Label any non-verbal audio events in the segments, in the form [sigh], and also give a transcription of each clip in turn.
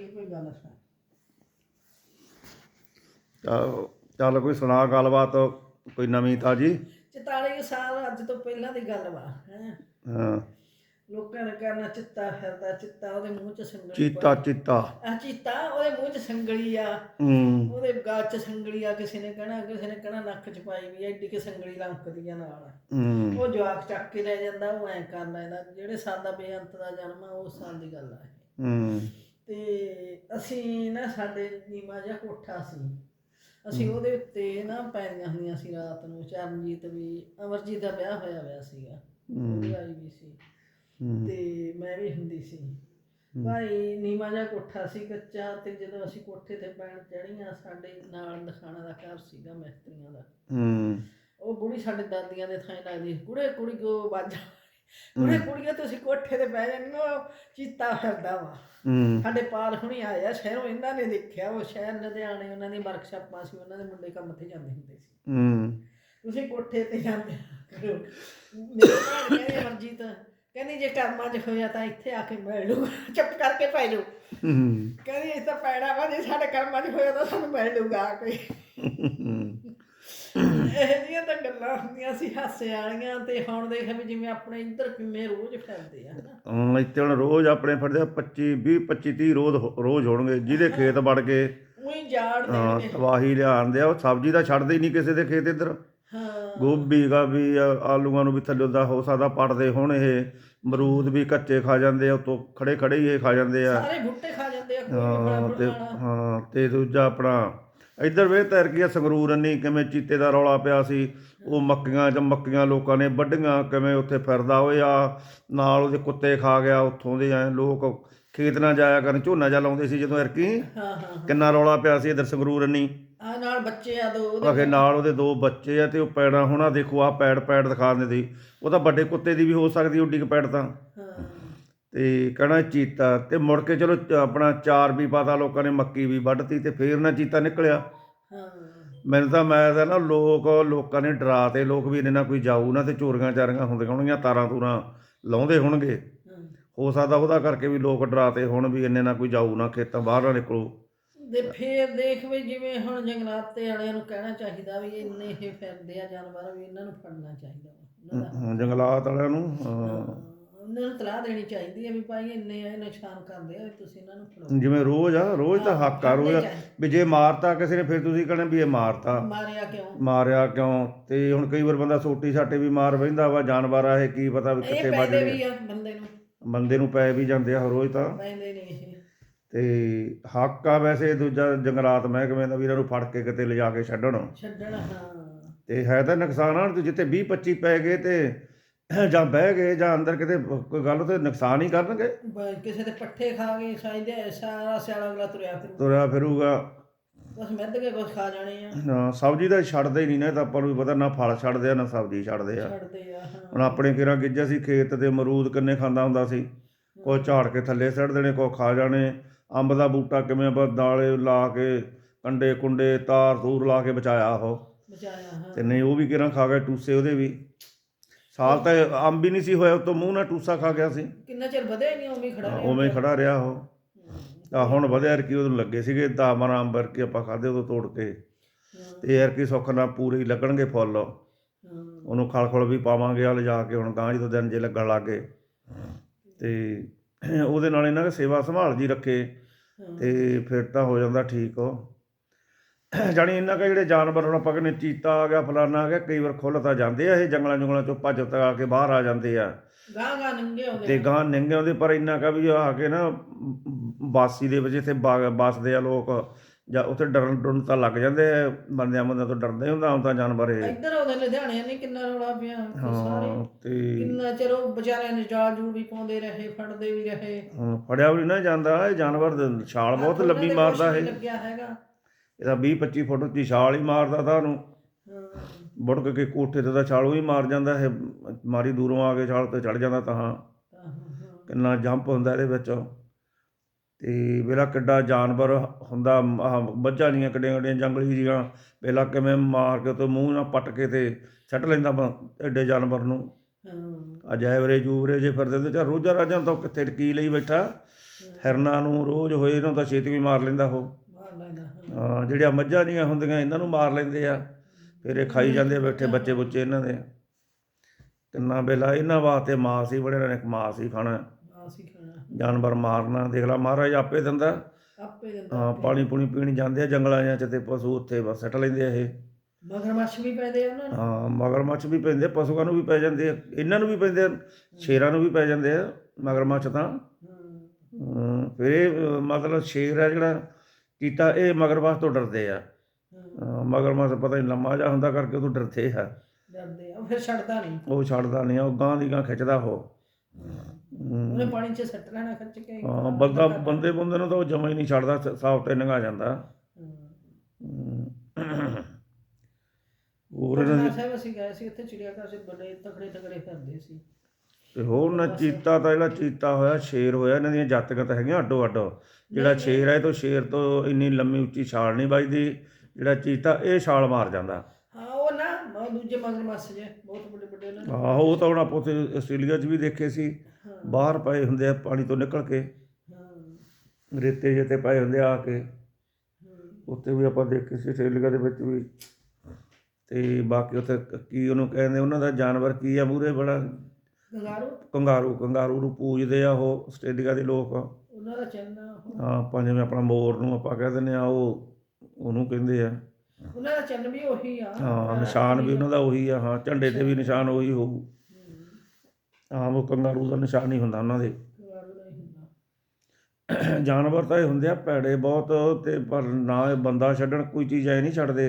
ਇਹ ਕੋਈ ਗੱਲ ਹੈ ਚੱਲ- ਚੱਲ ਕੋਈ ਸੁਣਾ ਗੱਲਬਾਤ ਕੋਈ ਨਵੀਂ ਤਾਜੀ? 44 ਸਾਲ ਅੱਜ ਤੋਂ ਪਹਿਲਾਂ ਦੀ ਗੱਲ ਵਾ ਹੈ। ਹਾਂ। ਲੋਕਾਂ ਨੇ ਕਹਿਣਾ ਚਿੱਤਾ ਫਿਰਦਾ ਚਿੱਤਾ ਉਹਦੇ ਮੂੰਹ 'ਚ ਸੰਗਲੀ ਚੀਤਾ ਚੀਤਾ। ਆ ਚੀਤਾ ਉਹਦੇ ਮੂੰਹ 'ਚ ਸੰਗਲੀ ਆ। ਹੂੰ। ਉਹਦੇ ਗਾਲ 'ਚ ਸੰਗਲੀ ਆ ਕਿਸੇ ਨੇ ਕਹਿਣਾ ਕਿਸੇ ਨੇ ਕਹਿਣਾ ਨੱਕ 'ਚ ਪਾਈ ਵੀ ਆ, ਐਡੀ ਕਿ ਸੰਗਲੀ ਲੰਕਦੀ ਆ ਨਾਲ। ਹੂੰ। ਉਹ ਜਵਾਕ ਚੱਕ ਕੇ ਲੈ ਜਾਂਦਾ ਉਹ ਐ ਕਰ ਲੈਂਦਾ ਜਿਹੜੇ ਸਾਲ ਦਾ ਬੇਅੰਤ ਦਾ ਜਨਮ ਆ ਉਸ ਸਾਲ ਦੀ ਗੱਲ ਆ ਇਹ। ਹੂੰ। ਤੇ ਅਸੀਂ ਨਾ ਸਾਡੇ ਨੀਮਾ ਜਿਹਾ ਕੋਠਾ ਸੀ। ਅਸੀਂ ਉਹਦੇ ਉੱਤੇ ਨਾ ਪੈਣੀਆਂ ਹੁੰਦੀਆਂ ਸੀ ਰਾਤ ਨੂੰ ਚਰਨਜੀਤ ਵੀ ਅਮਰਜੀਤ ਦਾ ਵਿਆਹ ਹੋਇਆ ਹੋਇਆ ਸੀਗਾ ਉਹ ਵੀ ਆਈ ਵੀ ਸੀ। ਤੇ ਮੈਂ ਵੀ ਹੁੰਦੀ ਸੀ। ਭਾਈ ਨੀਮਾ ਜਿਹਾ ਕੋਠਾ ਸੀ ਕੱਚਾ ਤੇ ਜਦੋਂ ਅਸੀਂ ਕੋਠੇ ਤੇ ਪੈਣ ਚੜੀਆਂ ਸਾਡੇ ਨਾਲ ਦਿਖਾਣਾ ਦਾ ਘਰ ਸੀਗਾ ਮਿਸਤਰੀਆਂ ਦਾ। ਹੂੰ। ਉਹ ਬੁੜੀ ਸਾਡੇ ਦਾਦੀਆਂ ਦੇ ਥਾਂ ਲੱਗਦੀ ਕੁੜੇ ਕੁੜੀ ਕੋ ਬਾਜਾ ਕੁੜੇ ਕੁੜੀਆਂ ਤੁਸੀਂ ਕੋਠੇ ਤੇ ਬਹਿ ਜਾਂਦੇ ਹੋ ਚੀਤਾ ਫਿਰਦਾ ਵਾ। ਹੂੰ। ਸਾਡੇ ਪਾਲ ਹੁਣੀ ਆਏ ਆ ਸ਼ਹਿਰੋਂ ਇਹਨਾਂ ਨੇ ਦੇਖਿਆ ਉਹ ਸ਼ਹਿਰ ਲੁਧਿਆਣੇ ਉਹਨਾਂ ਦੀ ਵਰਕਸ਼ਾਪਾਂ ਸੀ ਉਹਨਾਂ ਦੇ ਮੁੰਡੇ ਕੰਮ ਤੇ ਜਾਂਦੇ ਹੁੰਦੇ ਸੀ। ਹੂੰ। ਤੁਸੀਂ ਕੋਠੇ ਤੇ ਜਾਂਦੇ ਕਰੋ ਮੇਰੇ ਭੈਣ ਕਹਿੰਦੀ ਅਮਰਜੀਤ ਕਹਿੰਦੀ ਜੇ ਕਰਮਾਂ 'ਚ ਹੋਇਆ ਤਾਂ ਇੱਥੇ ਆ ਕੇ ਮਿਲ ਲੂ ਚੁੱਪ ਕਰਕੇ ਪੈ ਹੂੰ। ਕਹਿੰਦੀ ਇਸ ਤਾਂ ਪੈਣਾ ਵਾ ਜੇ ਸਾਡੇ ਕਰਮਾਂ 'ਚ ਹੋਇਆ ਤਾਂ ਸਾਨੂੰ ਮਿਲ ਲੂਗਾ ਆ ਕੇ। ਇਹ ਜਿਹੀਆਂ ਤਾਂ ਗੱਲਾਂ ਹੁੰਦੀਆਂ ਸੀ ਹਾਸੇ ਵਾਲੀਆਂ ਤੇ ਹੁਣ ਦੇਖ ਵੀ ਜਿਵੇਂ ਆਪਣੇ ਇੱਧਰ ਕਿਵੇਂ ਰੋਜ਼ ਫਿਰਦੇ ਆ ਹਾਂ ਇੱਥੇ ਹੁਣ ਰੋਜ਼ ਆਪਣੇ ਫਿਰਦੇ 25 20 25 30 ਰੋਜ਼ ਰੋਜ਼ ਹੋਣਗੇ ਜਿਹਦੇ ਖੇਤ ਵੜ ਕੇ ਉਹੀ ਜਾੜ ਹਾਂ ਦੇਣਗੇ ਤਬਾਹੀ ਲਿਆਉਂਦੇ ਆ ਉਹ ਸਬਜ਼ੀ ਤਾਂ ਛੱਡਦੇ ਹੀ ਨਹੀਂ ਕਿਸੇ ਦੇ ਖੇਤ ਇੱਧਰ। ਹਾਂ। ਗੋਭੀ ਗਾਭੀ ਆ- ਆਲੂਆਂ ਨੂੰ ਵੀ ਥੱਲੇ ਦਾ ਹੋ ਸਕਦਾ ਪੜਦੇ ਹੁਣ ਇਹ ਅਮਰੂਦ ਵੀ ਕੱਚੇ ਖਾ ਜਾਂਦੇ ਆ ਉਤੋਂ ਖੜੇ ਖੜੇ ਹੀ ਇਹ ਖਾ ਜਾਂਦੇ ਆ। ਸਾਰੇ ਬੁੱਟੇ ਖਾ ਜਾਂਦੇ ਆ ਹਾਂ ਤੇ ਹਾਂ ਤੇ ਦੂਜਾ ਆਪਣਾ ਇੱਧਰ ਵੇ ਤਰਕੀਆ ਸੰਗਰੂਰ ਅੰਨੀ ਕਿਵੇਂ ਚੀਤੇ ਦਾ ਰੌਲਾ ਪਿਆ ਸੀ। ਉਹ ਮੱਕੀਆਂ ਚ ਮੱਕੀਆਂ ਲੋਕਾਂ ਨੇ ਵੱਢੀਆਂ ਕਿਵੇਂ ਉੱਥੇ ਫਿਰਦਾ ਹੋਇਆ। ਨਾਲ ਉਹਦੇ ਕੁੱਤੇ ਖਾ ਗਿਆ ਉੱਥੋਂ ਦੇ ਐ ਲੋਕ। ਖੇਤ ਨਾ ਜਾਇਆ ਕਰਨ ਝੋਨਾ ਜਾ ਲਾਉਂਦੇ ਸੀ ਜਦੋਂ ਇਰਕੀ ਕਿੰਨਾ ਰੌਲਾ ਪਿਆ ਸੀ ਇੱਧਰ ਸੰਗਰੂਰ ਅੰਨੀ ਆ ਨਾਲ ਬੱਚੇ ਆ ਦੋ ਉਹਦੇ ਨਾਲ ਉਹਦੇ ਦੋ ਬੱਚੇ ਆ ਤੇ ਉਹ ਪੈੜਾਂ ਹੋਣਾ ਦੇਖੋ ਆ ਪੈੜ ਪੈੜ ਦਿਖਾ ਦਿੰਦੇ ਸੀ। ਉਹ ਤਾਂ ਵੱਡੇ ਕੁੱਤੇ ਦੀ ਵੀ ਹੋ ਸਕਦੀ ਓਡੀ ਕੁ ਪੈੜ ਤਾਂ। ਤੇ ਕਹਣਾ ਚੀਤਾ ਤੇ ਮੁੜ ਕੇ ਚਲੋ ਆਪਣਾ ਚਾਰ ਵੀ ਪਾਤਾ ਲੋਕਾਂ ਨੇ ਮੱਕੀ ਵੀ ਵੱਢਤੀ ਤੇ ਫੇਰ ਨਾ ਚੀਤਾ ਨਿਕਲਿਆ। ਮੈਨੂੰ ਤਾਂ ਮੈਂ ਤਾਂ ਨਾ ਲੋਕ ਲੋਕਾਂ ਨੇ ਡਰਾ ਤੇ ਲੋਕ ਵੀ ਇਹਨੇ ਨਾਲ ਕੋਈ ਜਾਊ ਨਾ ਤੇ ਚੋਰੀਆਂ ਚਾਰੀਆਂ ਹੁੰਦੀਆਂ ਹੋਣਗੀਆਂ ਤਾਰਾਂ ਤੂਰਾਂ ਲਾਉਂਦੇ ਹੋਣਗੇ। ਹਾਂ। ਸਕਦਾ ਉਹਦਾ ਕਰਕੇ ਵੀ ਲੋਕ ਡਰਾਤੇ ਹੁਣ ਵੀ ਇਹਨੇ ਨਾਲ ਕੋਈ ਜਾਊ ਨਾ ਖੇਤਾਂ ਬਾਹਰ ਨਾ ਨਿਕਲੋ। ਤੇ ਫੇਰ ਦੇਖ ਵੀ ਜਿਵੇਂ ਹੁਣ ਜੰਗਲਾਤ ਵਾਲਿਆਂ ਨੂੰ ਕਹਿਣਾ ਚਾਹੀਦਾ ਵੀ ਇੰਨੇ ਇਹ ਫਿਰਦੇ ਆ ਜਾਨਵਰ ਵੀ ਇਹਨਾਂ ਨੂੰ ਫੜਨਾ ਚਾਹੀਦਾ ਦਾ। ਹਾਂ, ਜੰਗਲਾਤ ਵਾਲਿਆਂ ਨੂੰ ਹਾਂ। ਉਹਨਾਂ ਨੂੰ ਤਲਾਹ ਦੇਣੀ ਚਾਹੀਦੀ ਹੈ ਵੀ ਭਾਈ ਇੰਨੇ ਇਹ ਨੁਕਸਾਨ ਕਰਦੇ ਆ ਵੀ ਤੁਸੀਂ ਇਹਨਾਂ ਨੂੰ ਫੜੋ ਜਿਵੇਂ ਰੋਜ਼ ਆ ਰੋਜ਼ ਤਾਂ ਹੱਕ ਆ ਰੋਜ਼। ਵੀ ਜੇ ਮਾਰਤਾ ਕਿਸੇ ਨੇ ਫਿਰ ਤੁਸੀਂ ਕਹਿੰਦੇ ਵੀ ਇਹ ਮਾਰਤਾ। ਮਾਰਿਆ ਕਿਉਂ? ਮਾਰਿਆ ਕਿਉਂ? ਤੇ ਹੁਣ ਕਈ ਵਾਰ ਬੰਦਾ ਸੋਟੀ ਸਾਟੇ ਵੀ ਮਾਰ ਬੈਂਦਾ ਵਾ ਜਾਨਵਰ ਆ ਇਹ ਕੀ ਪਤਾ ਵੀ ਇਹ ਕਿੱਥੇ ਪੈਦੇ ਵੱਜਦੇ ਵੀ ਆ ਬੰਦੇ ਨੂੰ। ਬੰਦੇ ਨੂੰ ਪੈ ਵੀ ਜਾਂਦੇ ਆ ਰੋਜ਼ ਤਾਂ। ਪੈਂਦੇ ਨਹੀਂ ਇਹ। ਤੇ ਹੱਕ ਆ ਵੈਸੇ ਦੂਜਾ ਜੰਗਲਾਤ ਮਹਿਕਮੇ ਦਾ ਵੀ ਇਹਨਾਂ ਨੂੰ ਫੜ ਕੇ ਕਿਤੇ ਲਿਜਾ ਕੇ ਛੱਡਣ। ਛੱਡਣ ਹਾਂ। ਤੇ ਹੈ ਤਾਂ ਨੁਕਸਾਨ ਆ ਤੇ ਜਿੱਥੇ 20 25 ਪੈ ਗਏ ਤੇ [coughs] ਜਾਂ ਬਹਿ ਗਏ ਜਾਂ ਅੰਦਰ ਕਿਤੇ ਕੋਈ ਗੱਲ ਤੇ ਨੁਕਸਾਨ ਹੀ ਕਰਨਗੇ। ਕਿਸੇ ਦੇ ਪੱਠੇ ਖਾ ਕੇ ਸਾਈਦੇ ਸਾਰਾ ਸਿਆਲਾ ਅਗਲਾ ਤੁਰਿਆ ਫਿਰੂ ਤੁਰਿਆ ਫਿਰੂਗਾ। ਬਸ ਮਿੱਧ ਕੇ ਕੁਝ ਖਾ ਜਾਣੇ ਆ। ਨਾ ਸਬਜ਼ੀ ਤਾਂ ਛੱਡਦੇ ਹੀ ਨਹੀਂ ਨਾ ਤਾਂ ਆਪਾਂ ਨੂੰ ਪਤਾ ਨਾ ਫਲ ਛੱਡਦੇ ਆ ਨਾ ਸਬਜ਼ੀ ਛੱਡਦੇ ਆ। ਛੱਡਦੇ ਆ ਹਾਂ। ਹੁਣ ਆਪਣੇ ਕਿਹੜਾ ਗਿੱਜਾ ਸੀ ਖੇਤ ਤੇ ਅਮਰੂਦ ਕਿੰਨੇ ਖਾਂਦਾ ਹੁੰਦਾ ਸੀ। ਕੋਈ ਝਾੜ ਕੇ ਥੱਲੇ ਸੱਟ ਦੇਣੇ ਕੋਈ ਖਾ ਜਾਣੇ। ਅੰਬ ਦਾ ਬੂਟਾ ਕਿਵੇਂ ਆਪਾਂ ਦਾਲੇ ਲਾ ਕੇ ਕੰਡੇ ਕੁੰਡੇ ਤਾਰ ਤੂਰ ਲਾ ਕੇ ਬਚਾਇਆ ਉਹ। ਬਚਾਇਆ ਹਾਂ। ਤੇ ਨਹੀਂ ਉਹ ਵੀ ਕਿਹੜਾ ਖਾ ਗਏ ਟੂਸੇ ਉਹਦੇ ਵੀ। ਸਾਲ ਤਾਂ ਅੰਬ ਹੀ ਨਹੀਂ ਸੀ ਹੋਇਆ ਉਤੋਂ ਮੂੰਹ ਨਾਲ ਟੂਸਾ ਖਾ ਗਿਆ ਸੀ। ਕਿੰਨਾ ਚਿਰ ਵਧਿਆ ਹੀ ਨਹੀਂ ਉਵੇਂ ਹੀ ਖੜਾ ਰਿਹਾ ਉਵੇਂ ਹੀ ਖੜਾ ਰਿਹਾ ਉਹ। ਆ ਹੁਣ ਵਧਿਆ ਕਿ ਉਹਨੂੰ ਲੱਗੇ ਸੀਗੇ ਦਾਮਨ ਅੰਬ ਕਿ ਆਪਾਂ ਖਾਦੇ ਉਦੋਂ ਤੋੜ ਕੇ। ਤੇ ਯਾਰ ਕੀ ਸੁੱਖ ਨਾਲ ਪੂਰੇ ਹੀ ਲੱਗਣਗੇ ਫੁੱਲ। ਉਹਨੂੰ ਖਲ ਖਲ ਵੀ ਪਾਵਾਂਗੇ ਆ ਲਿਜਾ ਕੇ ਹੁਣ ਗਾਂ ਜਦੋਂ ਦਿਨ ਜੇ ਲੱਗਣ ਲੱਗੇ ਤੇ ਉਹਦੇ ਨਾਲ ਇਹਨਾਂ ਦੀ ਸੇਵਾ ਸੰਭਾਲ ਜੀ ਰੱਖੇ। ਤੇ ਫਿਰ ਤਾਂ ਹੋ ਜਾਂਦਾ ਠੀਕ ਉਹ। ਜਾਣੀ ਇਹਨਾਂ ਕਾ ਜਿਹੜੇ ਜਾਨਵਰ ਹੁਣ ਆਪਾਂ ਕਹਿੰਦੇ ਚੀਤਾ ਆ ਗਿਆ ਫਲਾਨਾ ਆ ਗਿਆ ਕਈ ਵਾਰ ਖੁੱਲ ਤਾਂ ਜਾਂਦੇ ਆ ਇਹ ਜੰਗਲਾਂ ਜੰਗਲਾਂ ਚੋਂ ਭੱਜ ਆ ਕੇ ਬਾਹਰ ਆ ਜਾਂਦੇ ਆ। ਗਾਂ ਗਾਂ ਨੰਗੇ ਹੁੰਦੇ ਤੇ ਗਾਂ ਨਿੰਗੇ ਪਰ ਇੰਨਾ ਕਾ ਵੀ ਆ ਕੇ ਨਾ ਬਾਸੀ ਦੇ ਵਿੱਚ ਇੱਥੇ ਵੱਸਦੇ ਆ ਲੋਕ ਜਾਂ ਉੱਥੇ ਡਰਨ ਡਰਨ ਤਾਂ ਲੱਗ ਜਾਂਦੇ ਆ ਬੰਦਿਆਂ ਬੰਦਿਆਂ ਤੋਂ ਡਰਦੇ ਹੁੰਦਾ ਹੁਣ ਤਾਂ ਜਾਨਵਰ ਇਹ। ਇੱਧਰ ਉਹਦੇ ਲੁਧਿਆਣੇ ਨੇ ਕਿੰਨਾ ਰੌਲਾ ਪਿਆ ਸਾਰੇ ਹਾਂ ਤੇ ਕਿੰਨਾ ਚਿਰ ਉਹ ਵਿਚਾਰਿਆਂ ਨੇ ਜਾਲ ਜੂਲ ਵੀ ਪਾਉਂਦੇ ਰਹੇ ਫੜਦੇ ਵੀ ਰਹੇ। ਫੜਿਆ ਵੀ ਨਾ ਜਾਂਦਾ ਇਹ ਜਾਨਵਰ ਦੇ ਛਾਲ ਬਹੁਤ ਲੰਬੀ ਮਾਰਦਾ ਨਹੀਂ ਲੱਗਿਆ ਹੈਗਾ। ਇਹਦਾ 20 25 ਫੁੱਟ ਦੀ ਛਾਲ ਹੀ ਮਾਰਦਾ ਤਾਂ ਉਹਨੂੰ। ਹਾਂ ਮੁੜ ਕੇ ਕੋਠੇ ਤੇ ਤਾਂ ਛਾਲੋਂ ਹੀ ਮਾਰ ਜਾਂਦਾ ਇਹ ਮਾਰੀ ਦੂਰੋਂ ਆ ਕੇ ਛਾਲ ਤੇ ਚੜ ਜਾਂਦਾ ਤਾਂ ਹਾਂ, ਹਾਂ, ਹਾਂ। ਕਿੰਨਾ ਜੰਪ ਹੁੰਦਾ ਇਹਦੇ ਵਿੱਚ। ਤੇ ਵੇਲਾ ਕਿੱਡਾ ਜਾਨਵਰ ਹੁੰਦਾ ਬੱਝਾਂ ਦੀਆਂ ਕਿੱਡੀਆਂ ਕਿੱਡੀਆਂ ਜੰਗਲੀ ਜੀਆਂ। ਵੇਲਾ ਕਿਵੇਂ ਮਾਰ ਕੇ ਤੇ ਮੂੰਹ ਨਾਲ ਪੱਟ ਕੇ ਤੇ ਛੱਟ ਲੈਂਦਾ ਐਡੇ ਜਾਨਵਰ ਨੂੰ। ਹਾਂ। ਆ ਜੈਵਰੇ ਜੇ ਫਿਰਦੇ ਤੇ ਚਾ ਰੋਜ਼ਾਂ ਰਾਜਾਂ ਤੋਂ ਕਿੱਥੇ ਟਕੀ ਲਈ ਬੈਠਾ। ਹਿਰਨਾਂ ਨੂੰ ਰੋਜ਼ ਹੋਏ ਇਹਨਾਂ ਨੂੰ ਤਾਂ ਛੇਤੀ ਵੀ ਮਾਰ ਲੈਂਦਾ ਉਹ। ਹਾਂ। ਹਾਂ ਜਿਹੜੀਆਂ ਮੱਝਾਂ ਜੀਆਂ ਹੁੰਦੀਆਂ ਇਹਨਾਂ ਨੂੰ ਮਾਰ ਲੈਂਦੇ ਆ। ਫਿਰ ਇਹ ਖਾਈ ਜਾਂਦੇ ਬੈਠੇ ਬੱਚੇ ਬੁੱਚੇ ਇਹਨਾਂ ਦੇ। ਕਿੰਨਾ ਵੇਲਾ ਇਹਨਾਂ ਵਾਸਤੇ ਮਾਸ ਹੀ ਬੜੇ ਨੇ ਮਾਸ ਹੀ ਖਾਣਾ। ਮਾਸ ਹੀ ਖਾਣਾ। ਜਾਨਵਰ ਮਾਰਨਾ ਦੇਖ ਲਾ ਮਹਾਰਾਜ ਆਪੇ ਦਿੰਦਾ। ਆਪੇ ਦਿੰਦਾ ਹਾਂ ਪਾਣੀ ਪੂਣੀ ਪੀਣ ਜਾਂਦੇ ਆ ਜੰਗਲਾਂ ਜਾਂ ਚ ਤੇ ਪਸ਼ੂ ਉੱਥੇ ਬਸ ਸੱਟ ਲੈਂਦੇ ਆ ਇਹ। ਮਗਰਮੱਛ ਵੀ ਪੈਦੇ ਆ ਉਹਨਾਂ ਨੂੰ। ਹਾਂ ਮਗਰਮੱਛ ਵੀ ਪੈਂਦੇ ਪਸ਼ੂਆਂ ਨੂੰ ਵੀ ਪੈ ਜਾਂਦੇ ਆ ਇਹਨਾਂ ਨੂੰ ਵੀ ਪੈਂਦੇ ਆ ਸ਼ੇਰਾਂ ਨੂੰ ਵੀ ਪੈ ਜਾਂਦੇ ਆ ਮਗਰਮੱਛ ਤਾਂ। ਫਿਰ ਮਤਲਬ ਸ਼ੇਰ ਆ ਜਿਹੜਾ ਚੀਤਾ ਇਹ ਮਗਰਮੱਛ ਤੋਂ ਡਰਦੇ ਆ। ਮਗਰਮੱਛ ਪਤਾ ਨਹੀਂ ਲੰਮਾ ਜਿਹਾ ਹੁੰਦਾ ਕਰਕੇ ਉਹ ਤੋਂ ਡਰਦੇ ਆ। ਡਰਦੇ ਆ ਉਹ ਫਿਰ ਛੱਡਦਾ ਨਹੀਂ ਉਹ ਛੱਡਦਾ ਨਹੀਂ ਉਹ ਗਾਂ ਦੀ ਗਾਂ ਖਿੱਚਦਾ ਉਹ। ਅਮ, ਉਹਨੇ ਪਾਣੀ 'ਚ ਸੱਟ ਲੈਣਾ ਖਿੱਚ ਕੇ ਹਾਂ ਬੰਦਾ ਬੰਦੇ ਬੰਦੇ ਨੂੰ ਤਾਂ ਉਹ ਜਮਾ ਹੀ ਨਹੀਂ ਛੱਡਦਾ ਸਾਫ਼ ਤੇ ਨੰਗਾ ਜਾਂਦਾ। ਹੋਰ ਦੀ ਸਾਹਿਬ ਅਸੀਂ ਗਏ ਸੀ ਉੱਥੇ ਚਿੜੀਆ ਘਰ 'ਚ ਬੜੇ ਤਕੜੇ ਤਕੜੇ ਫਿਰਦੇ ਸੀ। ਤੇ ਹੋਰ ਨਾ ਚੀਤਾ ਤਾਂ ਜਿਹੜਾ ਚੀਤਾ ਹੋਇਆ ਸ਼ੇਰ ਹੋਇਆ ਇਹਨਾਂ ਦੀਆਂ ਜਾਤੀਆਂ ਤਾਂ ਹੈਗੀਆਂ ਅੱਡੋ ਅੱਡ। ਜਿਹੜਾ ਸ਼ੇਰ ਹੈ ਤੋਂ ਸ਼ੇਰ ਤੋਂ ਇੰਨੀ ਲੰਮੀ ਉੱਚੀ ਛਾਲ ਨਹੀਂ ਵੱਜਦੀ। ਜਿਹੜਾ ਚੀਤਾ ਇਹ ਛਾਲ ਮਾਰ ਜਾਂਦਾ। ਹਾਂ ਉਹ ਨਾ ਉਹ ਦੂਜੇ ਮਗਰਮੱਛ ਜੇ ਬਹੁਤ ਵੱਡੇ ਵੱਡੇ ਉਹਨਾਂ ਦੇ। ਆਹੋ ਉਹ ਤਾਂ ਹੁਣ ਆਪਾਂ ਉੱਥੇ ਆਸਟ੍ਰੇਲੀਆ 'ਚ ਵੀ ਦੇਖੇ ਸੀ। ਬਾਹਰ ਪਏ ਹੁੰਦੇ ਆ ਪਾਣੀ ਤੋਂ ਨਿਕਲ ਕੇ। ਹਾਂ। ਰੇਤੇ ਜਿਹੇ ਤੇ ਪਏ ਹੁੰਦੇ ਆ ਕੇ। ਉੱਥੇ ਵੀ ਆਪਾਂ ਦੇਖੇ ਸੀ ਆਸਟ੍ਰੇਲੀਆ ਦੇ ਵਿੱਚ ਵੀ। ਤੇ ਬਾਕੀ ਉੱਥੇ ਕ- ਕੀ ਉਹਨੂੰ ਕਹਿੰਦੇ ਉਹਨਾਂ ਦਾ ਜਾਨਵਰ ਕੀ ਆ ਮੂਰੇ ਬੜਾ? ਗੰਗਾਰੂ? ਕੰਗਾਰੂ ਕੰਗਾਰੂ ਨੂੰ ਪੂਜਦੇ ਆ ਉਹ ਆਸਟ੍ਰੇਲੀਆ ਦੇ ਲੋਕ। ਉਹਨਾਂ ਦਾ ਚੰਨ ਹਾਂ ਆਪਾਂ ਜਿਵੇਂ ਆਪਣਾ ਮੋਰ ਨੂੰ ਆਪਾਂ ਕਹਿ ਦਿੰਦੇ ਆ ਉਹ ਉਹਨੂੰ ਕਹਿੰਦੇ ਆ। ਉਹਨਾਂ ਦਾ ਚੰਨ ਵੀ ਉਹੀ ਆ। ਹਾਂ ਨਿਸ਼ਾਨ ਵੀ ਉਹਨਾਂ ਦਾ ਉਹੀ ਆ ਹਾਂ ਝੰਡੇ ਤੇ ਵੀ ਨਿਸ਼ਾਨ ਉਹੀ ਹੋਊ। ਹੂੰ, ਉਹ ਕੰਗਾਰੂ ਦਾ ਨਿਸ਼ਾਨ ਹੀ ਹੁੰਦਾ ਉਹਨਾਂ ਦੇ। ਜਾਨਵਰ ਤਾਂ ਇਹ ਹੁੰਦੇ ਆ ਭੈੜੇ ਬਹੁਤ ਤੇ ਪਰ ਨਾ ਇਹ ਬੰਦਾ ਛੱਡਣ ਕੋਈ ਚੀਜ਼ ਐ ਨਹੀਂ ਛੱਡਦੇ।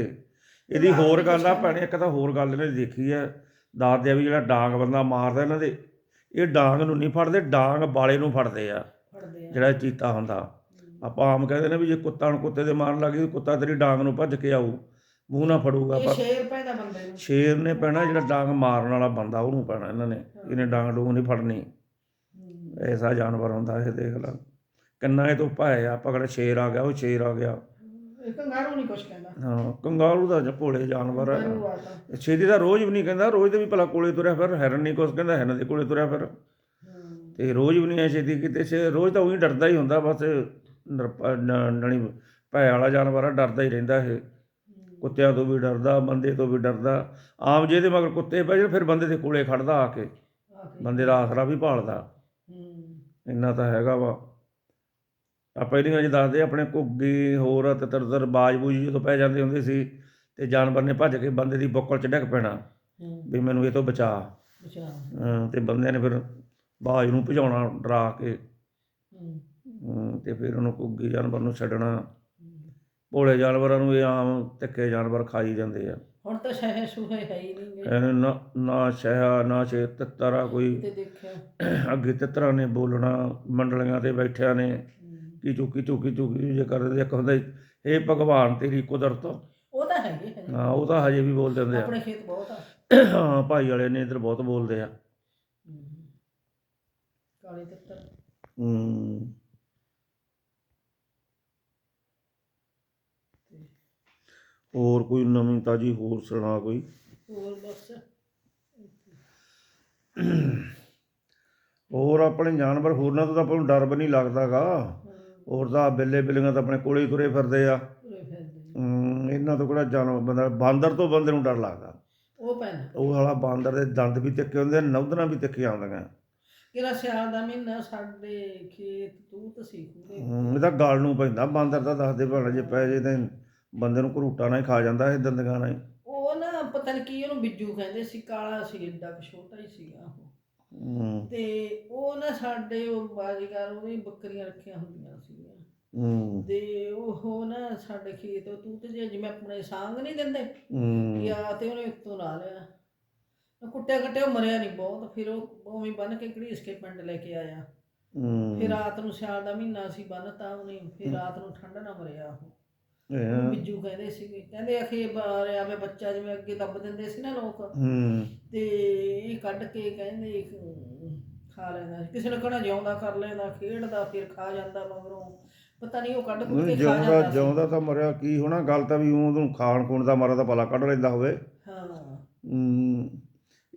ਇਹਦੀ ਹੋਰ ਗੱਲ ਆ ਭੈਣੇ ਇੱਕ ਤਾਂ ਹੋਰ ਗੱਲ ਇਹਨੇ ਦੇਖੀ ਆ। ਦੱਸਦੇ ਆ ਵੀ ਜਿਹੜਾ ਡਾਂਗ ਬੰਦਾ ਮਾਰਦਾ ਇਹਨਾਂ ਦੇ ਇਹ ਡਾਂਗ ਨੂੰ ਨਹੀਂ ਫੜਦੇ ਡਾਂਗ ਬਾਲੇ ਨੂੰ ਫੜਦੇ ਆ। ਜਿਹੜਾ ਚੀਤਾ ਹੁੰਦਾ। ਆਪਾਂ ਆਮ ਕਹਿੰਦੇ ਨੇ ਵੀ ਜੇ ਕੁੱਤਾ ਨੂੰ ਕੁੱਤੇ ਦੇ ਮਾਰਨ ਲੱਗੀ ਤਾਂ ਕੁੱਤਾ ਤੇਰੀ ਡਾਂਗ ਨੂੰ ਭੱਜ ਕੇ ਆਊ ਮੂੰਹ ਨਾ ਫੜੂਗਾ ਪਰ ਸ਼ੇਰ ਪੈਦਾ ਬੰਦੇ ਨੂੰ। ਸ਼ੇਰ ਨੇ ਪੈਣਾ ਜਿਹੜਾ ਡਾਂਗ ਮਾਰਨ ਵਾਲਾ ਬੰਦਾ ਉਹਨੂੰ ਪੈਣਾ ਇਹਨਾਂ ਨੇ ਇਹਨੇ ਡਾਂਗ ਡੂੰਗ ਨਹੀਂ ਫੜਨੀ। ਐਸਾ ਜਾਨਵਰ ਹੁੰਦਾ ਇਹ ਦੇਖ ਲਾ। ਕਿੰਨਾ ਇਹ ਤੋਂ ਭਾਏ ਆ ਪਕੜ ਸ਼ੇਰ ਆ ਗਿਆ ਉਹ ਸ਼ੇਰ ਆ ਗਿਆ। ਕੰਗਾਰੂ ਨਹੀਂ ਕੁਛ ਕਹਿੰਦਾ। ਹਾਂ ਕੰਗਾਰੂ ਦਾ ਜ- ਭੋਲੇ ਜਾਨਵਰ। ਹੈ ਛੇਤੀ ਦਾ ਰੋਜ਼ ਵੀ ਨਹੀਂ ਕਹਿੰਦਾ ਰੋਜ਼ ਤੇ ਵੀ ਭਲਾ ਕੋਲੇ ਤੁਰਿਆ ਫਿਰ ਹੈਰਨ ਨਹੀਂ ਕੁਛ ਕਹਿੰਦਾ ਹਿਰਨ ਦੇ ਕੋਲੇ ਤੁਰਿਆ ਫਿਰ। ਤੇ ਰੋਜ਼ ਵੀ ਨਹੀਂ ਐ ਛੇਤੀ ਕਿਤੇ ਛੇ ਰੋਜ਼ ਤਾਂ ਉਹੀ ਡਰਦਾ ਹੀ ਹੁੰਦਾ ਬਸ ਨਣੀ ਭੈ ਵਾਲਾ ਜਾਨਵਰ ਆ ਡਰਦਾ ਹੀ ਰਹਿੰਦਾ ਇਹ। ਕੁੱਤਿਆਂ ਤੋਂ ਵੀ ਡਰਦਾ ਬੰਦੇ ਤੋਂ ਵੀ ਡਰਦਾ। ਆਮ ਜਿਹਦੇ ਮਗਰ ਕੁੱਤੇ ਪੈ ਜਾਣ ਫਿਰ ਬੰਦੇ ਦੇ ਕੋਲੇ ਖੜਦਾ ਆ ਕੇ। ਬੰਦੇ ਦਾ ਆਸਰਾ ਵੀ ਭਾਲਦਾ। ਇੰਨਾ ਤਾਂ ਹੈਗਾ ਵਾ। ਆ ਪਹਿਲੀਆਂ ਜੀ ਦੱਸਦੇ ਆਪਣੇ ਘੁੱਗੀ ਹੋਰ ਤਤਰਦਰ ਬਾਜਬੂਜ ਜਦੋਂ ਪੈ ਜਾਂਦੇ ਹੁੰਦੇ ਸੀ ਤੇ ਜਾਨਵਰ ਨੇ ਭੱਜ ਕੇ ਬੰਦੇ ਦੀ ਬੁੱਕਲ 'ਚ ਡਿੱਗ ਪੈਣਾ ਵੀ ਮੈਨੂੰ ਇਹ ਤੋਂ ਬਚਾ। ਬਚਾ। ਤੇ ਬੰਦਿਆਂ ਨੇ ਫਿਰ ਬਾਜ ਨੂੰ ਭਜਾਉਣਾ ਡਰਾ ਕੇ। ਤੇ ਫਿਰ ਉਹਨੂੰ ਘੁੱਗੀ ਜਾਨਵਰ ਨੂੰ ਛੱਡਣਾ। ਭੋਲੇ ਜਾਨਵਰਾਂ ਨੂੰ ਇਹ ਆਮ ਤਿੱਕੇ ਜਾਨਵਰ ਖਾਈ ਜਾਂਦੇ ਆ। ਹੁਣ ਤਾਂ ਸ਼ਹਿ ਸੁਹੇ ਹੈ ਹੀ ਨਹੀਂ ਨਾ ਨਾ ਸ਼ਹਿਆ ਨਾ ਛੇ ਤਿੱਤਰਾ ਕੋਈ ਤੇ ਦੇਖਿਆ। ਅੱਗੇ ਤਿੱਤਰਾਂ ਨੇ ਬੋਲਣਾ ਮੰਡਲੀਆਂ ਤੇ ਬੈਠਿਆਂ ਨੇ। ਕੀ ਚੁੱਕੀ ਚੁੱਕੀ ਚੁੱਕੀ ਜੇ ਕਰਦੇ ਇੱਕ ਹੁੰਦਾ ਇਹ ਭਗਵਾਨ ਤੇਰੀ ਕੁਦਰਤ। ਉਹ ਤਾਂ ਹੈਗੇ ਹੈ ਹਾਂ। ਉਹ ਤਾਂ ਹਜੇ ਵੀ ਬੋਲਦੇ ਹੁੰਦੇ ਆ। ਆਪਣੇ ਖੇਤ ਬਹੁਤ ਆ। ਹਾਂ ਭਾਈ ਵਾਲੇ ਨੇ ਇਧਰ ਬਹੁਤ ਬੋਲਦੇ ਆ। ਹੂੰ। ਕਾਲੇ ਤਿੱਤਰ। ਹੂੰ। ਹੋਰ ਕੋਈ ਨਵੀਂ ਤਾਜੀ ਹੋਰ ਸੁਣਾ ਕੋਈ? ਹੋਰ ਬਸ। ਹੋਰ ਆਪਣੇ ਜਾਨਵਰ ਹੋਰਨਾਂ ਤੋਂ ਤਾਂ ਆਪਾਂ ਨੂੰ ਡਰ ਵੀ ਨਹੀਂ ਲੱਗਦਾਗਾ। ਹੋਰ ਤਾਂ ਬਿੱਲੇ ਬਿੱਲੀਆਂ ਤਾਂ ਆਪਣੇ ਕੋਲੇ ਹੀ ਤੁਰੇ ਫਿਰਦੇ ਆ। ਨੇ। ਇਹਨਾਂ ਤੋਂ ਕਿਹੜਾ ਜਾਨਵਰ ਬੰਦਾ ਬਾਂਦਰ ਤੋਂ ਬੰਦੇ ਨੂੰ ਡਰ ਲੱਗਦਾ। ਉਹ ਪੈਣਾ ਉਹ ਵਾਲਾ ਬਾਂਦਰ ਦੇ ਦੰਦ ਵੀ ਤਿੱਖੇ ਹੁੰਦੇ ਨੇ ਨੌਦਰਾਂ ਵੀ ਤਿੱਖੀਆਂ ਹੁੰਦੀਆਂ ਕਿਹੜਾ ਸਿਆਲ ਦਾ ਮਹੀਨਾ ਸਾਡੇ ਖੇਤ ਤੂਤ ਸੀ ਹੂੰ, ਇਹ ਤਾਂ ਗਲ ਨੂੰ ਪੈਂਦਾ ਬਾਂਦਰ ਤਾਂ ਦੱਸਦੇ ਭਾਣਾ ਜੇ ਪੈ ਜੇ ਤਾਂ ਬੰਦੇ ਨੂੰ ਘਰੂਟਾ ਨਾਲ ਹੀ ਖਾ ਜਾਂਦਾ ਇਹ ਦੰਦਗਾਂ ਨਾਲ ਉਹ ਨਾ ਪਤਾ ਨਹੀਂ ਕੀ ਉਹਨੂੰ ਬਿੱਜੂ ਕਹਿੰਦੇ ਸੀ ਕਾਲਾ ਸੀ ਏਡਾ ਛੋਟਾ ਹੀ ਸੀਗਾ ਹੂੰ। ਤੇ ਉਹ ਨਾ ਸਾਡੇ ਉਹ ਬਾਜੀਗਰ ਉਹਦੀ ਬੱਕਰੀਆਂ ਰੱਖੀਆਂ ਹੁੰਦੀਆਂ ਸੀਗੀਆਂ। ਹੂੰ। ਤੇ ਉਹ ਨਾ ਸਾਡੇ ਖੇਤ ਉਹ ਤੂਤ ਜੇ ਜਿਵੇਂ ਆਪਣੇ ਸਾਂਗ ਨਹੀਂ ਦਿੰਦੇ? ਹੂੰ। ਗਿਆ ਤੇ ਉਹਨੇ ਉੱਤੋਂ ਲਾ ਲਿਆ। ਉਹ ਕੁੱਟਿਆ ਕੱਟਿਆ ਉਹ ਮਰਿਆ ਨਹੀਂ ਬਹੁਤ ਫਿਰ ਉਹ ਉਵੇਂ ਬੰਨ ਕੇ ਘੜੀਸ ਕੇ ਪਿੰਡ ਲੈ ਕੇ ਆਇਆ। ਹੂੰ। ਫਿਰ ਰਾਤ ਨੂੰ ਸਿਆਲ ਦਾ ਮਹੀਨਾ ਸੀ ਬੰਨਤਾ ਉਹਨੇ ਫਿਰ ਰਾਤ ਨੂੰ ਠੰਡ ਨਾ ਮਰਿਆ ਉਹ। ਬਿੱਜੂ ਕਹਿੰਦੇ ਸੀਗੇ ਕਹਿੰਦੇ ਅਖੇ ਬਾਰਿਆ ਵੇ ਬੱਚਾ ਜਿਵੇਂ ਅੱਗੇ ਦੱਬ ਦਿੰਦੇ ਸੀ ਨਾ ਲੋਕ। ਹੂੰ। ਤੇ ਇਹ ਕੱਢ ਕੇ ਕਹਿੰਦੇ ਖਾ ਲੈਂਦਾ। ਕਿਸੇ ਨੇ ਕਹਣਾ ਜਿਉਂਦਾ ਕਰ ਲੈਂਦਾ ਖੇਡਦਾ ਫਿਰ ਖਾ ਜਾਂਦਾ ਮਗਰੋਂ। ਪਤਾ ਨਹੀਂ ਉਹ ਕੱਢ ਕੁੱਟ ਕੇ ਖਾ ਜਿਉਂਦਾ ਜਾਂਦਾ ਜਿਉਂਦਾ ਤਾਂ ਮਰਿਆ ਕੀ ਹੋਣਾ? ਗੱਲ ਤਾਂ ਵੀ ਉਹਨੂੰ ਖਾਣ ਖੂਣ ਦਾ ਮਾਰਾ ਤਾਂ ਭਲਾ ਕੱਢ ਲੈਂਦਾ ਹੋਵੇ। ਹਾਂ। ਹੂੰ,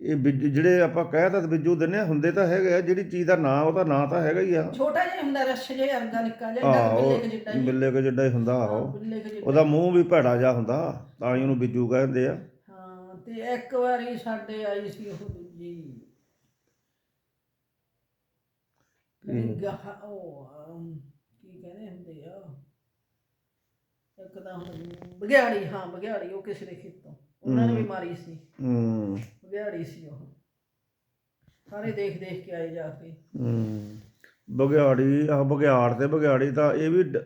ਇਹ ਜਿਹੜੇ ਆਪਾਂ ਕਹਿ ਤਾਂ ਬਿੱਜੂ ਦਿੰਨੇ ਹੁੰਦੇ ਤਾਂ ਹੈਗੇ ਆ ਜਿਹੜੀ ਚੀਜ਼ ਦਾ ਨਾਂ ਉਹਦਾ ਨਾਂ ਤਾਂ ਹੈਗਾ ਹੀ ਆ। ਛੋਟਾ ਜਿਹਾ ਹੁੰਦਾ ਰਸ਼ ਜਿਹਾ ਅਰਗਾ ਨਿੱਕਾ ਜਿਹਾ ਬਿੱਲੇ ਕੁ ਜਿੱਡਾ ਹੀ। ਬਿੱਲੇ ਕੋ ਜਿੱਡਾ ਹੀ ਹੁੰਦਾ ਜਿੱਡਾ ਉਹਦਾ ਮੂੰਹ ਵੀ ਭੈੜਾ ਜਿਹਾ ਹੁੰਦਾ ਤਾਂ ਹੀ ਉਹਨੂੰ ਬਿੱਜੂ ਕਹਿੰਦੇ ਆ। ਹਾਂ ਤੇ ਇੱਕ ਵਾਰੀ ਸਾਡੇ ਆਈ ਸੀ ਉਹ ਦੂਜੀ। ਉਹ ਕੀ ਕਹਿੰਦੇ ਹੁੰਦੇ ਆ? ਇੱਕ ਤਾਂ ਬਗਿਆੜੀ ਹਾਂ ਬਗਿਆੜੀ ਉਹ ਕਿਸੇ ਦੇ ਖੇਤੋਂ। ਉਹਨਾਂ ਨੇ ਵੀ ਮਾਰੀ ਸੀ। ਹੂੰ। ਬਗਿਆੜੀ ਸੀ ਉਹ। ਸਾਰੇ ਦੇਖ ਦੇਖ ਕੇ ਆਏ ਜਾ ਕੇ। ਹੂੰ। ਬਗਿਆੜੀ ਆ ਬਗਿਆੜ ਤੇ ਬਗਿਆੜੀ ਤਾਂ ਇਹ ਵੀ ਡ-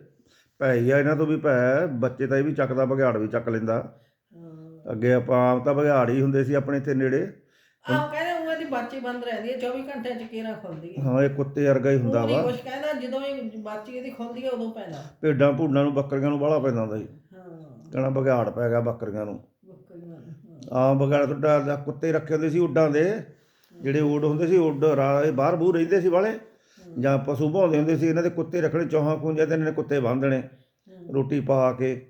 ਪੈ ਹੀ ਆ ਇਹਨਾਂ ਤੋਂ ਵੀ ਪੈ ਬੱਚੇ ਤਾਂ ਇਹ ਵੀ ਚੱਕਦਾ ਬਗਿਆੜ ਵੀ ਚੱਕ ਲੈਂਦਾ। ਹਾਂ। ਅੱਗੇ ਆਪਾਂ ਆਪ ਤਾਂ ਬਗਿਆੜੀ ਹੁੰਦੇ ਸੀ ਆਪਣੇ ਇੱਥੇ ਨੇੜੇ। ਆਹ ਕਹਿੰਦੇ ਉਹ ਦੀ ਬਾਚੀ ਬੰਦ ਰਹਿੰਦੀ ਹੈ 24 ਘੰਟੇ ਚ ਕੇਰਾ ਖੁੱਲਦੀ ਹੈ। ਹਾਂ ਇਹ ਕੁੱਤੇ ਵਰਗਾ ਹੀ ਹੁੰਦਾ ਵਾ। ਕੁਛ ਕਹਿੰਦਾ ਜਦੋਂ ਇਹ ਬਾਚੀ ਇਹਦੀ ਖੁੱਲਦੀ ਹੈ ਉਦੋਂ ਪੈਂਦਾ। ਭੇਡਾਂ ਭੂਡਾਂ ਨੂੰ ਬੱਕਰੀਆਂ ਨੂੰ ਬਾਹਲਾ ਪੈਂਦਾ ਹੁੰਦਾ ਸੀ। ਹਾਂ। ਕਹਿਣਾ ਬਗਿਆੜ ਪੈ ਗਿਆ ਬੱਕਰੀਆਂ ਨੂੰ। ਬੱਕਰੀਆਂ ਨੂੰ, ਹਾਂ ਆ ਬਗਿਆੜ ਤੋਂ ਡਰਦਾ ਕੁੱਤੇ ਰੱਖੇ ਹੁੰਦੇ ਸੀ ਉੱਡਾਂ ਦੇ ਜਿਹੜੇ ਉੱਡ ਹੁੰਦੇ ਸੀ ਉੱਡ ਰਾ- ਇਹ ਬਾਹਰ ਬੂਹ ਰਹਿੰਦੇ ਸੀ ਵਾਲੇ ਜਾਂ ਪਸ਼ੂ ਭਾਉਂਦੇ ਹੁੰਦੇ ਸੀ ਇਹਨਾਂ ਦੇ ਕੁੱਤੇ ਰੱਖਣੇ ਚੌਹਾਂ ਕੁੰਜੇ ਤੇ ਇਹਨਾਂ ਨੇ ਕੁੱਤੇ ਬੰਨ੍ਹਣੇ ਰੋਟੀ ਪਾ ਕੇ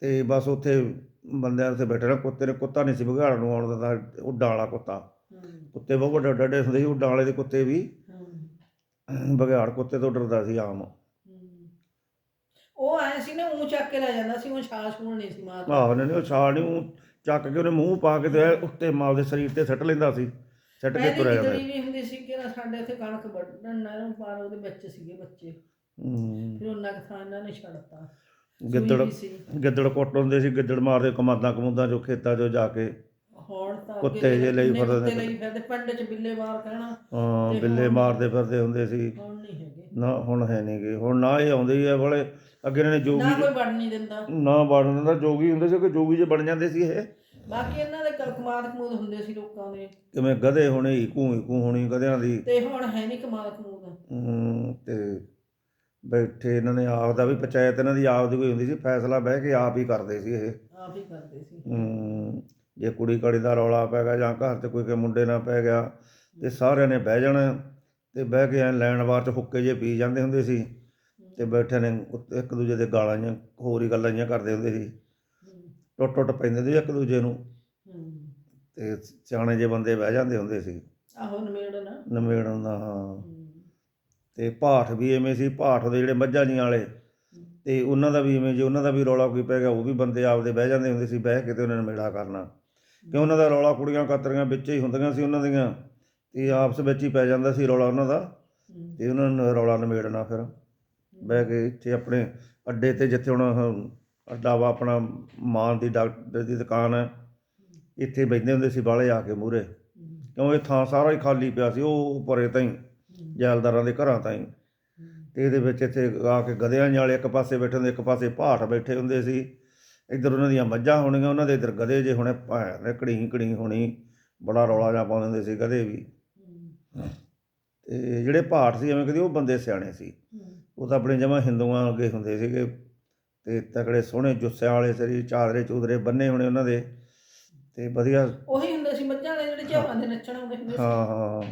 ਤੇ ਬਸ ਉੱਥੇ ਬੰਦਿਆਂ ਉੱਤੇ ਬੈਠੇ ਰਹਿਣਾ ਕੁੱਤੇ ਨੇ ਕੁੱਤਾ ਨਹੀਂ ਸੀ ਬਗਾੜ ਨੂੰ ਆਉਣ ਦਿੰਦਾ ਉੱਡਾਂ ਵਾਲਾ ਕੁੱਤਾ। ਕੁੱਤੇ ਬਹੁਤ ਵੱਡੇ ਵੱਡੇ ਹੁੰਦੇ ਸੀ ਉੱਡਾਂ ਵਾਲੇ ਦੇ ਕੁੱਤੇ ਵੀ। ਬਗਾੜ ਕੁੱਤੇ ਤੋਂ ਡਰਦਾ ਸੀ ਆਮ। ਉਹ ਐ ਸੀ ਨਾ ਉਹ ਚੱਕ ਕੇ ਲੈ ਜਾਂਦਾ ਸੀ ਉਹ ਛਾਛ ਹੋਣ ਨਹੀਂ ਸੀ ਮਾਰਦਾ। ਆਹੋ ਨੇ ਉਹ ਛਾਲ ਨਹੀਂ ਊਂ ਚੱਕ ਕੇ ਉਹਨੇ ਮੂੰਹ ਪਾ ਕੇ ਤੇ ਉੱਤੇ ਮਾਲ ਦੇ ਸਰੀਰ ਤੇ ਸੱਟ ਲੈਂਦਾ ਸੀ ਸੱਟ ਕੇ ਪਹਿਲੀ ਤੁਰਿਆ ਜਾਂਦਾ ਗਿੱਦੜੀ ਵੀ ਹੁੰਦੀ ਸੀ ਕਿ ਸਾਡੇ ਇੱਥੇ ਕਣਕ ਵੱਢਣ ਨਹਿਰੋਂ ਪਾਰ ਉਹਦੇ ਵਿੱਚ ਸੀਗੇ ਬੱਚੇ। ਫਿਰ ਉਹਨਾਂ ਕੁ ਥਾਂ ਇਹਨਾਂ ਨੇ ਛੱਡਤਾ। ਗਿੱਦੜ ਗਿੱਦੜ ਕੁੱਟ ਹੁੰਦੇ ਸੀ ਗਿੱਦੜ ਮਾਰਦੇ ਕਮਾਦਾਂ ਕਮੂਦਾਂ ਚੋਂ ਖੇਤਾਂ ਚੋਂ ਜਾ ਕੇ ਹੁਣ ਤਾਂ ਕੁੱਤੇ ਜਿਹੇ ਲਈ ਫਿਰਦੇ ਕੁੱਤੇ ਨੇ। ਲਈ ਫਿਰਦੇ ਪਿੰਡ 'ਚ ਬਿੱਲੇ ਮਾਰ ਕਹਿਣਾ। ਹਾਂ ਬਿੱਲੇ ਮਾਰਦੇ ਫਿਰਦੇ ਹੁੰਦੇ ਸੀ। ਹੁਣ ਨਹੀਂ ਹੈਗੇ। ਨਾ ਹੁਣ ਹੈ ਨਹੀਂਗੇ ਹੁਣ ਨਾ ਇਹ ਆਉਂਦੇ ਹੀ ਆ ਬੜੇ ਅੱਗੇ ਇਹਨਾਂ ਨੇ ਨਾ ਜੋਗੀ ਕੋਈ ਵੜ ਨਹੀਂ ਦਿੰਦਾ। ਨਾ ਬਣਨ ਦਿੰਦਾ। ਜੋਗੀ ਹੁੰਦੇ ਸੀ ਕਿ ਜੋਗੀ ਜੇ ਬਣ ਜਾਂਦੇ ਸੀ ਇਹ। ਬਾਕੀ ਇਹਨਾਂ ਦੇ ਕ- ਕਮਾਦ ਕਮੂਦ ਹੁੰਦੇ ਸੀ ਲੋਕਾਂ ਦੇ। ਕਿਵੇਂ ਗਧੇ ਹੋਣੇ ਈਕੂ ਈਕੂ ਹੋਣੀ ਗਧਿਆਂ ਦੀ। ਤੇ ਹੁਣ ਹੈ ਨਹੀਂ ਕਮਾਦ ਕਮੂਦ। ਹਮ, ਤੇ ਬੈਠੇ ਇਹਨਾਂ ਨੇ ਆਪ ਦਾ ਵੀ ਪੰਚਾਇਤ ਇਹਨਾਂ ਦੀ ਆਪ ਦੀ ਕੋਈ ਹੁੰਦੀ ਸੀ। ਫੈਸਲਾ ਬਹਿ ਕੇ ਆਪ ਹੀ ਕਰਦੇ ਸੀ ਇਹ। ਆਪ ਹੀ ਕਰਦੇ ਸੀ। ਹਮ, ਜੇ ਕੁੜੀ ਕੜੀ ਦਾ ਰੌਲਾ ਪੈ ਗਿਆ ਜਾਂ ਘਰ 'ਚ ਕੋਈ ਕੇ ਮੁੰਡੇ ਨਾਲ ਪੈ ਗਿਆ ਤੇ ਸਾਰਿਆਂ ਨੇ ਬਹਿ ਜਾਣਾ। ਤੇ ਬਹਿ ਕੇ ਐ ਲੈਣ ਵਾਰ 'ਚ ਹੁੱਕੇ ਜੇ ਪੀ ਜਾਂਦੇ ਹੁੰਦੇ ਸੀ ਤੇ ਬੈਠੇ ਨੇ ਉੱਤੇ ਇੱਕ ਦੂਜੇ ਦੇ ਗਾਲਾਂ ਜਾਂ ਹੋਰ ਹੀ ਗੱਲਾਂ ਜਿਹੀਆਂ ਕਰਦੇ ਹੁੰਦੇ ਸੀ। ਟੁੱਟ ਟੁੱਟ ਪੈਂਦੇ ਸੀ ਇੱਕ ਦੂਜੇ ਨੂੰ। ਤੇ ਸਿਆਣੇ ਜੇ ਬੰਦੇ ਬਹਿ ਜਾਂਦੇ ਹੁੰਦੇ ਸੀ। ਆਹੋ ਨਮੇੜਨ। ਦਾ ਹਾਂ। ਤੇ ਪਾਠ ਵੀ ਐਵੇਂ ਸੀ ਪਾਠ ਦੇ ਜਿਹੜੇ ਮੱਝਾਂ ਜੀਆਂ ਵਾਲੇ ਤੇ ਉਹਨਾਂ ਦਾ ਵੀ ਐਵੇਂ ਜੇ ਉਹਨਾਂ ਦਾ ਵੀ ਰੌਲਾ ਕੋਈ ਪੈ ਗਿਆ ਉਹ ਵੀ ਬੰਦੇ ਆਪਦੇ ਬਹਿ ਜਾਂਦੇ ਹੁੰਦੇ ਸੀ ਬਹਿ ਕੇ ਤੇ ਉਹਨਾਂ ਨੇ ਮੇੜਾ ਕਰਨਾ। ਕਿ ਉਹਨਾਂ ਦਾ ਰੌਲਾ ਕੁੜੀਆਂ ਕਾਤਰੀਆਂ ਵਿੱਚ ਹੀ ਹੁੰਦੀਆਂ ਸੀ ਉਹਨਾਂ ਦੀਆਂ? ਤੇ ਆਪਸ ਵਿੱਚ ਹੀ ਪੈ ਜਾਂਦਾ ਸੀ ਰੌਲਾ ਉਹਨਾਂ ਦਾ ਹਮ, ਤੇ ਉਹਨਾਂ ਨੂੰ ਰੌਲਾ ਨਿਮੇੜਨਾ ਫਿਰ। ਬਹਿ ਕੇ ਇੱਥੇ ਆਪਣੇ ਅੱਡੇ ਤੇ ਜਿੱਥੇ ਹੁਣ ਅੱਡਾ ਵਾ ਆਪਣਾ ਮਾਨ ਦੀ ਡਾਕਟਰ ਦੀ ਦੁਕਾਨ ਹੈ ਇੱਥੇ ਬੈਠਦੇ ਹੁੰਦੇ ਸੀ ਬਾਹਲੇ ਆ ਕੇ ਮੂਰੇ ਕਿਉਂ ਇਹ ਥਾਂ ਸਾਰਾ ਹੀ ਖਾਲੀ ਪਿਆ ਸੀ ਉਹ ਪਰੇ ਤਾਈਂ ਹਮ, ਜੈਲਦਾਰਾਂ ਦੇ ਘਰਾਂ ਤਾਈਂ। ਹਮ। ਤੇ ਇਹਦੇ ਵਿੱਚ ਇੱਥੇ ਆ ਕੇ ਗਧਿਆਂ ਵਾਲੇ ਇੱਕ ਪਾਸੇ ਬੈਠੇ ਹੁੰਦੇ ਇੱਕ ਪਾਸੇ ਭਾਟ ਬੈਠੇ ਹੁੰਦੇ ਸੀ। ਇੱਧਰ ਉਹਨਾਂ ਦੀਆਂ ਮੱਝਾਂ ਹੋਣੀਆਂ ਉਹਨਾਂ ਦੇ ਇੱਧਰ ਗਧੇ ਜੇ ਹੁਣੇ ਭੈਣ ਨੇ ਕੜੀ ਕੜੀ ਹੋਣੀ ਬੜਾ ਰੌਲਾ ਜਾ ਪਾਉਂਦੇ ਹੁੰਦੇ ਸੀ ਗਧੇ ਵੀ। ਤੇ ਜਿਹੜੇ ਭਾਟ ਸੀ ਐਵੇਂ ਕਹਦੇ ਉਹ ਬੰਦੇ ਸਿਆਣੇ ਸੀ। ਉਹ ਤਾਂ ਆਪਣੇ ਜਮਾ ਹਿੰਦੂਆਂ ਅੱਗੇ ਹੁੰਦੇ ਸੀਗੇ ਤੇ ਤਕੜੇ ਸੋਹਣੇ ਜੁੱਸਿਆਂ ਵਾਲੇ ਸਰੀ ਚਾਦਰੇ ਚੂਦਰੇ ਬੰਨੇ ਹੋਣੇ ਉਹਨਾਂ ਦੇ ਤੇ ਵਧੀਆ ਉਹੀ ਹੁੰਦੇ ਸੀ ਮੱਝਾਂ ਵਾਲੇ ਜਿਹੜੇ ਝਾਵਾਂ ਦੇ ਨੱਚਣ ਆਉਂਦੇ ਹੁੰਦੇ ਸੀ ਹਾਂ ਹਾਂ